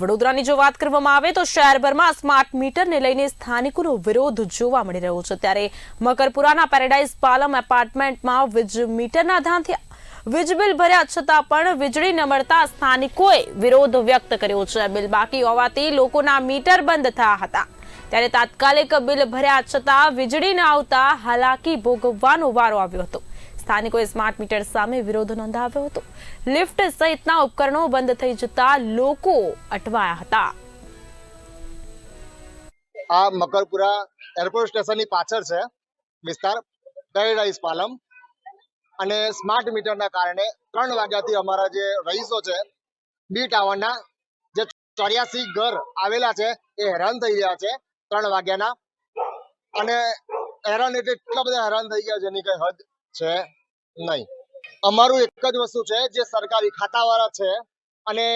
વડોદરાની જો વાત કરવામાં આવે તો શહેરભરમાં સ્માર્ટ મીટરને લઈને સ્થાનિકોનો વિરોધ જોવા મળી રહ્યો છે. ત્યારે મકરપુરાના પેરેડાઇઝ પાલમ એપાર્ટમેન્ટમાં વીજ મીટરના ધાન વીજ બિલ ભર્યા છતાં પણ વીજળી ન મળતા સ્થાનિકોએ વિરોધ વ્યક્ત કર્યો છે. બિલ બાકી હોવાથી લોકોના મીટર બંધ થયા હતા. ત્યારે તાત્કાલિક બિલ ભર્યા છતાં વીજળી ન આવતા હાલાકી ભોગવવાનો વારો આવ્યો હતો. સ્થાનિકોએ સ્માર્ટ મીટર સામે વિરોધ નોંધાવ્યો હતો. લિફ્ટ સહિતના ઉપકરણો બંધ થઈ જતા લોકો અટવાયા હતા. આ મકરપુરા એરપોર્ટ સ્ટેશનની પાછળ છે વિસ્તાર પેરેડાઇઝ પાલમ. અને સ્માર્ટ મીટરના કારણે ત્રણ વાગ્યાથી અમારા જે રહીશો છે, બી ટાવરના જે ચોર્યાસી ઘર આવેલા છે, એ હેરાન થઈ રહ્યા છે ત્રણ વાગ્યાના. અને હેરાન એટલે એટલા બધા હેરાન થઈ ગયા જેની કઈ હદ છે નહીં. અમારું એક જ વસ્તુ છે, જે સરકારી ખાતાવાળા છે અને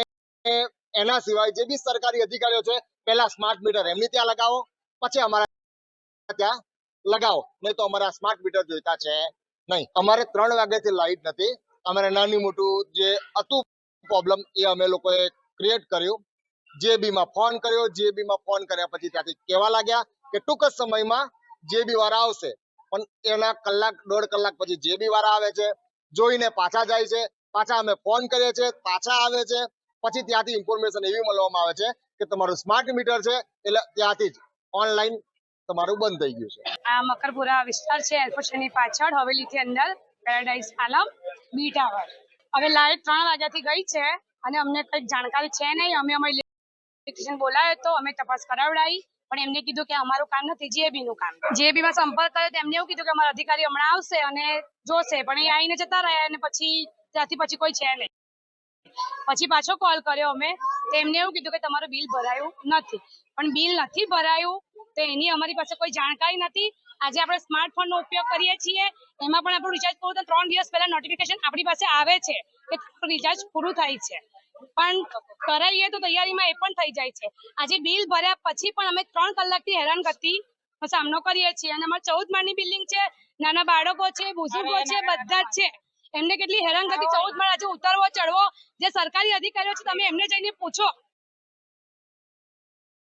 એના સિવાય જે બી સરકારી અધિકારીઓ છે, પહેલા સ્માર્ટ મીટર એમની ત્યાં લગાવો, પછી અમારા ત્યાં લગાવો. નહીં તો અમારા સ્માર્ટ મીટર જોઈતા છે નહીં. અમારે ત્રણ વાગ્યાથી લાઈટ નથી. અમારે નાની મોટું જે હતું પ્રોબ્લેમ એ અમે લોકોએ ક્રિએટ કર્યું. JB માં ફોન કર્યો JB માં ફોન કર્યા પછી ત્યાંથી કહેવા લાગ્યા કે ટૂંક જ સમયમાં બી વાળા આવશે પણ એના કલાક, દોઢ કલાક પછી જે બી વાર આવે છે, જોઈને પાછા જાય છે. પાછા અમે ફોન કરીએ છીએ, પાછા આવે છે. પછી ત્યાંથી ઇન્ફોર્મેશન એવી મળવામાં આવે છે કે તમારું સ્માર્ટ મીટર છે, એટલે ત્યાંથી જ ઓનલાઈન તમારું બંધ થઈ ગયું છે. આ મકરપુરા વિસ્તાર છે, એરપોર્ટની પાછળ, હવેલીથી અંદર પેરાડાઇઝ આલમ બી ટાવર હવે લાઈટ ત્રણ વાગ્યાથી ગઈ છે અને અમને કંઈક જાણકારી છે નહીં. અમે અમારી ઇલેક્ટ્રિશિયન બોલાવ્યો તો અમે તપાસ કરાવડાવી. પણ એમને કીધું કે અમારું કામ નથી જેબી નું કામ. જેબી માં સંપર્ક કર્યો તો એમને એવું કીધું કે અમારા અધિકારી હમણાં આવશે અને જોશે, પણ એ આવીને જતા રહ્યા અને પછી, ત્યાંથી પછી કોઈ છે નહીં. પછી પાછો કોલ કર્યો અમે એમને એવું કીધું કે તમારું બિલ ભરાયું નથી. પણ બિલ નથી ભરાયું, તો એની અમારી પાસે કોઈ જાણકારી નથી. આજે આપણે સ્માર્ટફોન નો ઉપયોગ કરીએ છીએ, એમાં પણ આપણું રિચાર્જ પૂરું તો ત્રણ દિવસ પહેલા નોટિફિકેશન આપણી પાસે આવે છે કે રિચાર્જ પૂરું થાય છે. પણ કરાવીએ તો તૈયારીમાં એ પણ થઈ જાય છે. આજે બિલ ભર્યા પછી પણ અમે ત્રણ કલાકથી હેરાન કરતી સામનો કરીએ છીએ અને અમારે ચૌદ માળની બિલ્ડિંગ છે નાના બાળકો છે બુઝુર્ગો છે બધા જ છે. એમને કેટલી હેરાન કરતી ચૌદ માળ આજે ઉતરવો ચડવો જે સરકારી અધિકારીઓ છે તમે એમને જઈને પૂછો.